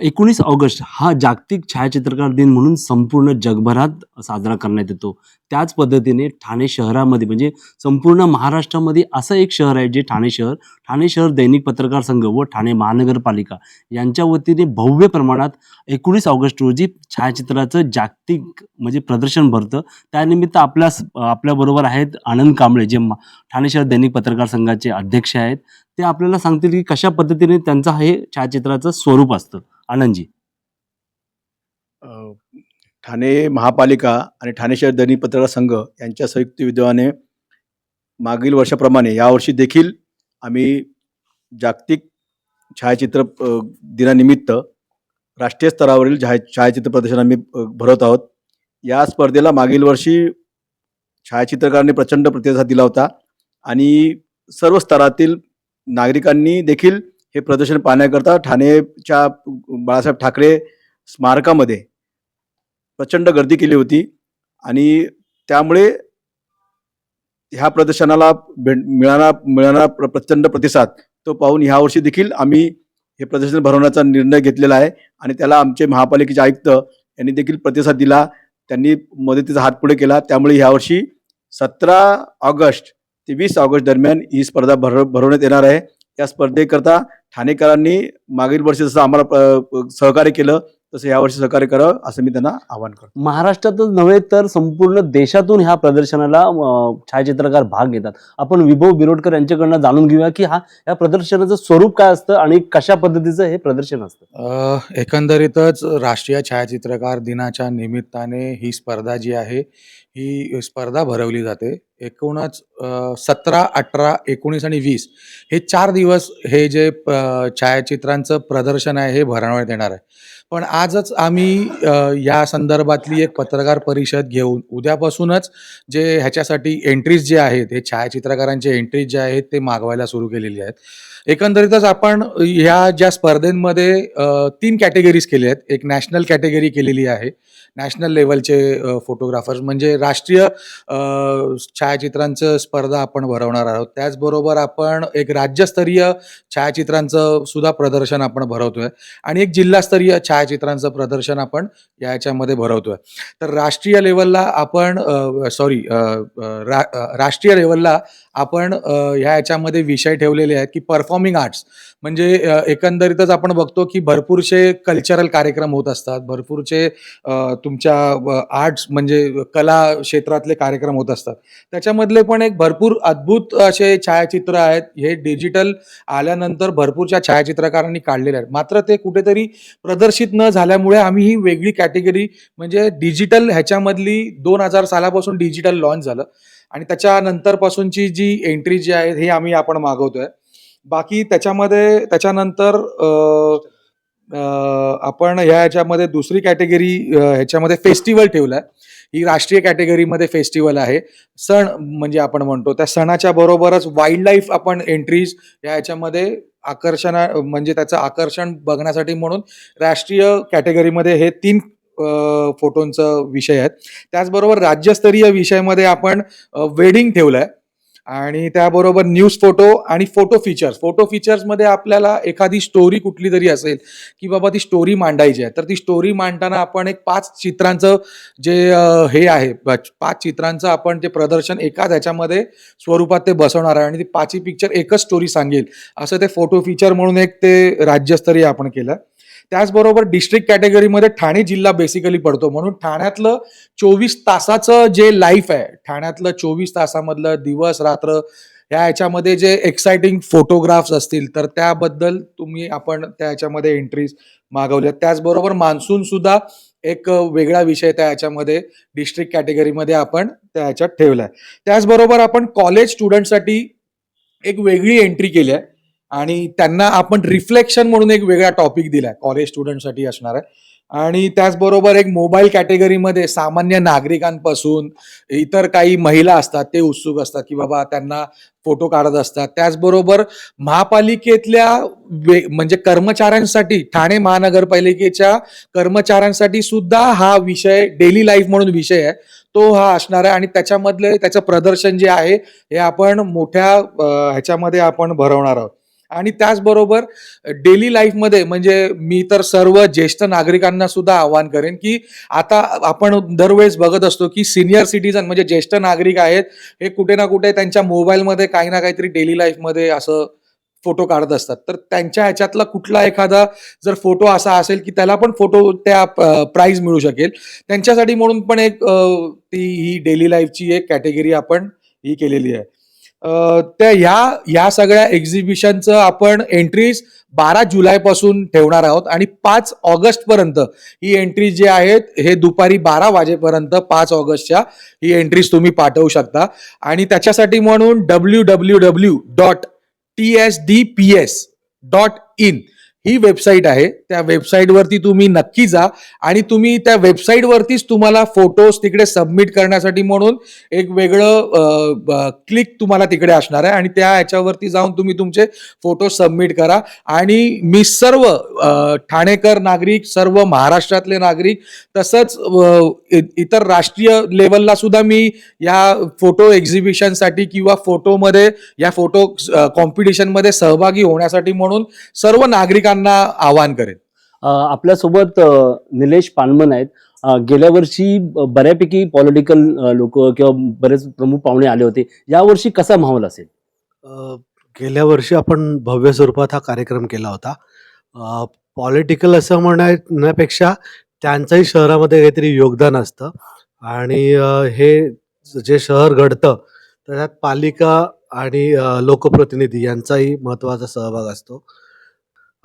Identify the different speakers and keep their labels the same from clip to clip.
Speaker 1: एकोणीस ऑगस्ट हा जागतिक छायाचित्रकार दिन म्हणून संपूर्ण जगभरात साजरा करण्यात येतो. त्याच पद्धतीने ठाणे शहरामध्ये म्हणजे संपूर्ण महाराष्ट्रामध्ये असं एक शहर आहे जे ठाणे शहर ठाणे शहर दैनिक पत्रकार संघ व ठाणे महानगरपालिका यांच्या वतीने भव्य प्रमाणात एकोणीस ऑगस्ट रोजी छायाचित्राचं जागतिक म्हणजे प्रदर्शन भरतं. त्यानिमित्त आपल्या आपल्याबरोबर आहेत आनंद कांबळे जे ठाणे शहर दैनिक पत्रकार संघाचे अध्यक्ष आहेत. ते आपल्याला सांगतील की कशा पद्धतीने त्यांचं हे छायाचित्राचं स्वरूप असतं. आनंदजी.
Speaker 2: ठाणे महापालिका आणि ठाणे शहर दैनिक पत्रकार संघ यांच्या संयुक्त विद्यमाने मागील वर्षाप्रमाणे यावर्षी देखील आम्ही जागतिक छायाचित्र अ, दिनानिमित्त राष्ट्रीय स्तरावरील छाया छायाचित्र प्रदर्शन आम्ही अ, भरवत आहोत. या स्पर्धेला मागील वर्षी छायाचित्रकारांनी प्रचंड प्रतिसाद दिला होता आणि सर्व स्तरातील नागरिकांनी देखील हे प्रदर्शन पाहण्याकरता ठाणेच्या बाळासाहेब ठाकरे स्मारकामध्ये प्रचंड गर्दी केली होती आणि त्यामुळे ह्या प्रदर्शनाला भेट मिळाला मिळणारा प्र प्रचंड प्रतिसाद. तो पाहून ह्यावर्षी देखील आम्ही हे प्रदर्शन भरवण्याचा निर्णय घेतलेला आहे आणि त्याला आमचे महापालिकेचे आयुक्त यांनी देखील प्रतिसाद दिला. त्यांनी मदतीचा हात पुढे केला. त्यामुळे ह्यावर्षी सतरा ऑगस्ट ते वीस ऑगस्ट दरम्यान ही स्पर्धा भर भरवण्यात येणार आहे. या स्पर्धेकरता ठाणेकरांनी मागील वर्षी जसं आम्हाला सहकार्य केलं तसं यावर्षी सहकार्य करावं असं मी त्यांना आवाहन करतो.
Speaker 1: महाराष्ट्रातच नव्हे तर संपूर्ण देशातून ह्या प्रदर्शनाला छायाचित्रकार भाग घेतात. आपण विभव बिरोडकर यांच्याकडनं जाणून घेऊया की हा या प्रदर्शनाचं स्वरूप काय असतं आणि कशा पद्धतीचं हे प्रदर्शन असतं?
Speaker 3: एकंदरीतच राष्ट्रीय छायाचित्रकार दिनाच्या निमित्ताने ही स्पर्धा जी आहे ही स्पर्धा भरवली जाते. एकूणच सतरा अठरा एकोणीस आणि वीस हे चार दिवस हे जे प- छायाचित्रांचं प्रदर्शन आहे हे भरवण्यात येणार आहे. पण आजच आम्ही या संदर्भातली एक पत्रकार परिषद घेऊन उद्यापासूनच जे ह्याच्यासाठी एंट्रीज जे आहेत हे छायाचित्रकारांचे एंट्रीज जे आहेत ते मागवायला सुरू केलेली आहेत. एकंदरीतच आपण ह्या ज्या स्पर्धेंमध्ये तीन कॅटेगरीज केल्या आहेत. एक नॅशनल कॅटेगरी केलेली आहे. नॅशनल लेवलचे फोटोग्राफर्स म्हणजे राष्ट्रीय छायाचित्रांचं स्पर्धा आपण भरवणार आहोत. त्याचबरोबर आपण एक राज्यस्तरीय छायाचित्रांचं सुद्धा प्रदर्शन आपण भरवतोय आणि एक जिल्हास्तरीय छायाचित्रांचं प्रदर्शन आपण या याच्यामध्ये भरवतोय. तर राष्ट्रीय लेवलला आपण सॉरी राष्ट्रीय लेवलला आपण ह्या याच्यामध्ये विषय ठेवलेले आहेत की परफॉर्मिंग आर्ट्स म्हणजे एकंदरीतच आपण बघतो की भरपूरसे कल्चरल कार्यक्रम होत असतात. भरपूरचे तुमच्या आर्ट्स म्हणजे कला क्षेत्रातले कार्यक्रम होत असतात. त्याच्यामधले पण एक भरपूर अद्भुत असे छायाचित्र आहेत. हे डिजिटल आल्यानंतर भरपूरच्या छायाचित्रकारांनी काढलेले आहेत. मात्र ते कुठेतरी प्रदर्शित न झाल्यामुळे आम्ही ही वेगळी कॅटेगरी म्हणजे डिजिटल ह्याच्यामधली दोन हजार सालापासून डिजिटल लॉन्च झालं. आणि त्याच्यानंतरपासूनची जी एंट्री जी आहे हे आम्ही आपण मागवतोय. बाकी त्याच्यामध्ये त्याच्यानंतर आपण ह्या ह्याच्यामध्ये दुसरी कॅटेगरी ह्याच्यामध्ये फेस्टिवल ठेवलाय. ही राष्ट्रीय कॅटेगरीमध्ये फेस्टिवल आहे. सण म्हणजे आपण म्हणतो त्या सणाच्या बरोबरच वाईल्ड लाईफ आपण एंट्रीज या ह्याच्यामध्ये आकर्षण म्हणजे त्याचं आकर्षण बघण्यासाठी म्हणून राष्ट्रीय कॅटेगरीमध्ये हे तीन फोटोंचं फोटोंचा विषय आहेत. त्याचबरोबर राज्यस्तरीय विषयामध्ये आपण वेडिंग ठेवलं आहे आणि त्याबरोबर न्यूज फोटो आणि फोटो फीचर्स फोटो फीचर्समध्ये आपल्याला एखादी स्टोरी कुठली तरी असेल की बाबा ती स्टोरी मांडायची आहे तर ती स्टोरी मांडताना आपण एक पाच चित्रांचं जे हे आहे पाच चित्रांचं आपण ते प्रदर्शन एकाच ह्याच्यामध्ये स्वरूपात ते बसवणार आहे आणि ती पाचही पिक्चर एकच स्टोरी सांगेल. असं ते फोटो फीचर म्हणून एक ते राज्यस्तरीय आपण केलं. त्याचबरोबर डिस्ट्रिक्ट कॅटेगरीमध्ये ठाणे जिल्हा बेसिकली पडतो. म्हणून ठाण्यातलं चोवीस तासाचं जे लाईफ आहे ठाण्यातलं चोवीस तासामधलं दिवस रात्र या याच्यामध्ये जे एक्साइटिंग फोटोग्राफ्स असतील तर त्याबद्दल तुम्ही आपण त्या याच्यामध्ये एंट्रीज मागवल्या त्याचबरोबर मान्सून सुद्धा एक वेगळा विषय त्या याच्यामध्ये डिस्ट्रिक्ट कॅटेगरीमध्ये आपण त्या ह्याच्यात ठेवलाय. त्याचबरोबर आपण कॉलेज स्टुडंटसाठी एक वेगळी एंट्री केली आहे. आणि त्यांना आपण रिफ्लेक्शन म्हणून एक वेगळा टॉपिक दिलाय कॉलेज स्टुडंटसाठी असणार आहे. आणि त्याचबरोबर एक मोबाईल कॅटेगरीमध्ये सामान्य नागरिकांपासून इतर काही महिला असतात ते उत्सुक असतात की बाबा त्यांना फोटो काढत असतात. त्याचबरोबर महापालिकेतल्या वे म्हणजे कर्मचाऱ्यांसाठी ठाणे महानगरपालिकेच्या कर्मचाऱ्यांसाठी सुद्धा हा विषय डेली लाईफ म्हणून विषय आहे. तो हा असणार आहे आणि त्याच्यामधले त्याचं प्रदर्शन जे आहे हे आपण मोठ्या ह्याच्यामध्ये आपण भरवणार आहोत. आणि त्याचबरोबर डेली लाईफमध्ये म्हणजे मी तर सर्व ज्येष्ठ नागरिकांना सुद्धा आवाहन करेन की आता आपण दरवेळेस बघत असतो की सिनियर सिटीजन म्हणजे ज्येष्ठ नागरिक आहेत हे कुठे ना कुठे त्यांच्या मोबाईलमध्ये काही ना काहीतरी डेली लाईफमध्ये असं फोटो काढत असतात. तर त्यांच्या ह्याच्यातला कुठला एखादा जर फोटो असा असेल की त्याला पण फोटो त्या प्राईज मिळू शकेल. त्यांच्यासाठी म्हणून पण एक ती ही डेली लाईफची एक कॅटेगरी आपण ही केलेली आहे. त्या ह्या ह्या सगळ्या एक्झिबिशनचं आपण एंट्रीज बारा जुलैपासून ठेवणार आहोत आणि पाच ऑगस्टपर्यंत ही एंट्रीज जे आहेत हे दुपारी बारा वाजेपर्यंत पाच ऑगस्टच्या ही एंट्रीज तुम्ही पाठवू शकता. आणि त्याच्यासाठी म्हणून W W W dot T S D P S dot in he website आहे. त्या वेबसाईटवरती तुम्ही नक्की जा आणि तुम्ही त्या वेबसाईटवरतीच तुम्हाला फोटोज तिकडे सबमिट करण्यासाठी म्हणून एक वेगळं क्लिक तुम्हाला तिकडे असणार आहे. आणि त्या याच्यावरती जाऊन तुम्ही तुमचे फोटो सबमिट करा. आणि मी सर्व ठाणेकर नागरिक सर्व महाराष्ट्रातले नागरिक तसंच इतर राष्ट्रीय लेवलला सुद्धा मी या फोटो एक्झिबिशनसाठी किंवा फोटोमध्ये या फोटो कॉम्पिटिशनमध्ये सहभागी होण्यासाठी म्हणून सर्व नागरिकांना आवाहन करेन.
Speaker 1: आपल्यासोबत निलेश पानमन आहेत. गेल्या वर्षी बऱ्यापैकी पॉलिटिकल लोक किंवा बरेच प्रमुख पाहुणे आले होते. यावर्षी कसा माहोल असेल?
Speaker 4: गेल्या वर्षी आपण भव्य स्वरूपात हा कार्यक्रम केला होता. पॉलिटिकल असं म्हणण्यापेक्षा त्यांचंही शहरामध्ये काहीतरी योगदान असतं. आणि हे जे शहर घडतं तर त्यात पालिका आणि लोकप्रतिनिधी यांचाही महत्त्वाचा सहभाग असतो.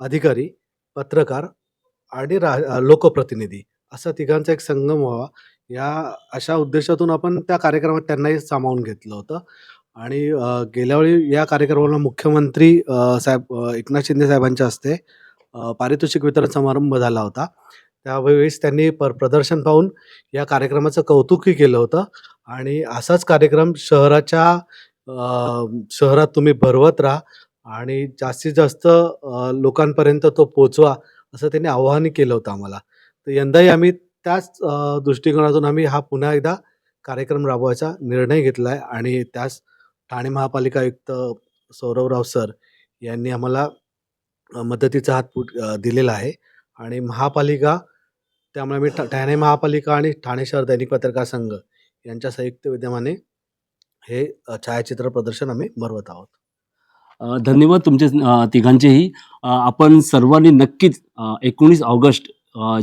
Speaker 4: अधिकारी पत्रकार आणि रा लोकप्रतिनिधी असा तिघांचा एक संगम व्हावा. या अशा उद्देशातून आपण त्या कार्यक्रमात त्यांनाही सामावून घेतलं होतं. आणि गेल्यावेळी या कार्यक्रमाला मुख्यमंत्री साहेब एकनाथ शिंदे साहेबांच्या हस्ते पारितोषिक वितरण समारंभ झाला होता. त्यावेळेस त्यांनी पर प्रदर्शन पाहून या कार्यक्रमाचं कौतुकही केलं होतं. आणि असाच कार्यक्रम शहराच्या शहरात तुम्ही भरवत राहा. आणि जास्तीत जास्त लोकांपर्यंत तो पोचवा असं त्यांनी आवाहनही केलं होतं आम्हाला. तर यंदाही आम्ही त्याच दृष्टिकोनातून आम्ही हा पुन्हा एकदा कार्यक्रम राबवायचा निर्णय घेतला आहे आणि त्यास ठाणे महापालिका आयुक्त सौरवराव सर यांनी आम्हाला मदतीचा हात पुट दिलेला आहे. आणि महापालिका त्यामुळे आम्ही ठाणे महापालिका आणि ठाणे शहर दैनिक पत्रकार संघ यांच्या संयुक्त विद्यमाने हे छायाचित्र प्रदर्शन आम्ही भरवत आहोत.
Speaker 1: धन्यवाद तुमचे तिघांचेही. आपण सर्वांनी नक्कीच एकोणीस ऑगस्ट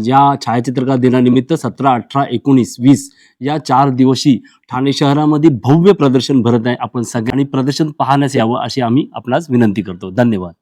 Speaker 1: या छायाचित्रकार दिनानिमित्त सतरा अठरा एकोणीस वीस या चार दिवशी ठाणे शहरामध्ये भव्य प्रदर्शन भरत आहे आपण सगळ्यांनी प्रदर्शन पाहण्यास यावं अशी आम्ही आपणास विनंती करतो. धन्यवाद.